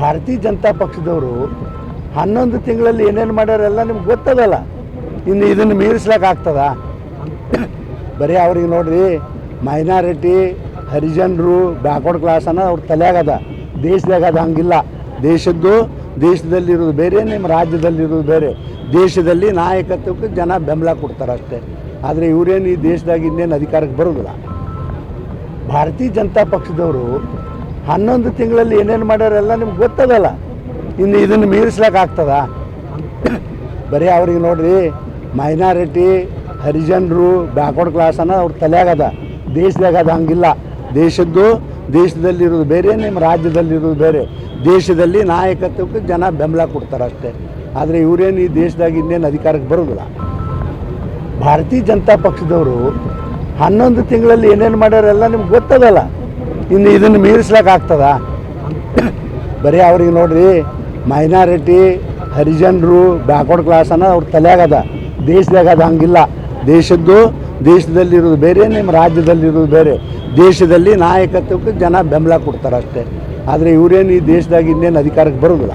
ಭಾರತೀಯ ಜನತಾ ಪಕ್ಷದವರು ಹನ್ನೊಂದು ತಿಂಗಳಲ್ಲಿ ಏನೇನು ಮಾಡ್ಯಾರೆಲ್ಲ ನಿಮ್ಗೆ ಗೊತ್ತದಲ್ಲ. ಇನ್ನು ಇದನ್ನು ಮೀರಿಸ್ಲಕ್ಕೆ ಆಗ್ತದ? ಬರೀ ಅವ್ರಿಗೆ ನೋಡ್ರಿ ಮೈನಾರಿಟಿ ಹರಿಜನರು ಬ್ಯಾಕ್ವರ್ಡ್ ಕ್ಲಾಸ್ ಅನ್ನೋ ಅವ್ರ ತಲೆಯಾಗದ. ದೇಶದಾಗ ಅದು ಹಂಗಿಲ್ಲ. ದೇಶದ್ದು, ದೇಶದಲ್ಲಿರೋದು ಬೇರೆ ನಿಮ್ಮ ರಾಜ್ಯದಲ್ಲಿರೋದು ಬೇರೆ. ದೇಶದಲ್ಲಿ ನಾಯಕತ್ವಕ್ಕೆ ಜನ ಬೆಂಬಲ ಕೊಡ್ತಾರೆ ಅಷ್ಟೇ. ಆದರೆ ಇವರೇನು ಈ ದೇಶದಾಗ ಇನ್ನೇನು ಅಧಿಕಾರಕ್ಕೆ ಬರೋದಿಲ್ಲ? ಭಾರತೀಯ ಜನತಾ ಪಕ್ಷದವರು ಹನ್ನೊಂದು ತಿಂಗಳಲ್ಲಿ ಏನೇನು ಮಾಡ್ಯಾರೆಲ್ಲ ನಿಮ್ಗೆ ಗೊತ್ತದಲ್ಲ. ಇನ್ನು ಇದನ್ನು ಮೀರಿಸ್ಲಕ್ಕೆ ಆಗ್ತದ? ಬರೀ ಅವ್ರಿಗೆ ನೋಡ್ರಿ, ಮೈನಾರಿಟಿ, ಹರಿಜನರು, ಬ್ಯಾಕ್ವರ್ಡ್ ಕ್ಲಾಸ್ ಅನ್ನೋ ಅವ್ರ ತಲೆಯಾಗದ ದೇಶದಾಗ ಅದು ಹಂಗಿಲ್ಲ. ದೇಶದ್ದು, ದೇಶದಲ್ಲಿರೋದು ಬೇರೆ ನಿಮ್ಮ ರಾಜ್ಯದಲ್ಲಿರೋದು ಬೇರೆ. ದೇಶದಲ್ಲಿ ನಾಯಕತ್ವಕ್ಕೆ ಜನ ಬೆಂಬಲ ಕೊಡ್ತಾರೆ ಅಷ್ಟೇ. ಆದರೆ ಇವರೇನು ಈ ದೇಶದಾಗ ಇನ್ನೇನು ಅಧಿಕಾರಕ್ಕೆ ಬರೋದಿಲ್ಲ. ಭಾರತೀಯ ಜನತಾ ಪಕ್ಷದವರು ಹನ್ನೊಂದು ತಿಂಗಳಲ್ಲಿ ಏನೇನು ಮಾಡ್ಯಾರೆಲ್ಲ ನಿಮ್ಗೆ ಗೊತ್ತದಲ್ಲ. ಇನ್ನು ಇದನ್ನು ಮೀರಿಸ್ಲಿಕ್ಕೆ ಆಗ್ತದ? ಬರೀ ಅವ್ರಿಗೆ ನೋಡ್ರಿ, ಮೈನಾರಿಟಿ, ಹರಿಜನರು, ಬ್ಯಾಕ್ವರ್ಡ್ ಕ್ಲಾಸ್ ಅನ್ನೋ ಅವ್ರ ತಲೆಯಾಗದ. ದೇಶದಾಗ ಅದು ಹಂಗಿಲ್ಲ. ದೇಶದ್ದು, ದೇಶದಲ್ಲಿರೋದು ಬೇರೆ, ನಿಮ್ಮ ರಾಜ್ಯದಲ್ಲಿರೋದು ಬೇರೆ. ದೇಶದಲ್ಲಿ ನಾಯಕತ್ವಕ್ಕೆ ಜನ ಬೆಂಬಲ ಕೊಡ್ತಾರೆ ಅಷ್ಟೇ ಆದರೆ ಇವರೇನು ಈ ದೇಶದಾಗ ಇನ್ನೇನು ಅಧಿಕಾರಕ್ಕೆ ಬರೋದಿಲ್ಲ.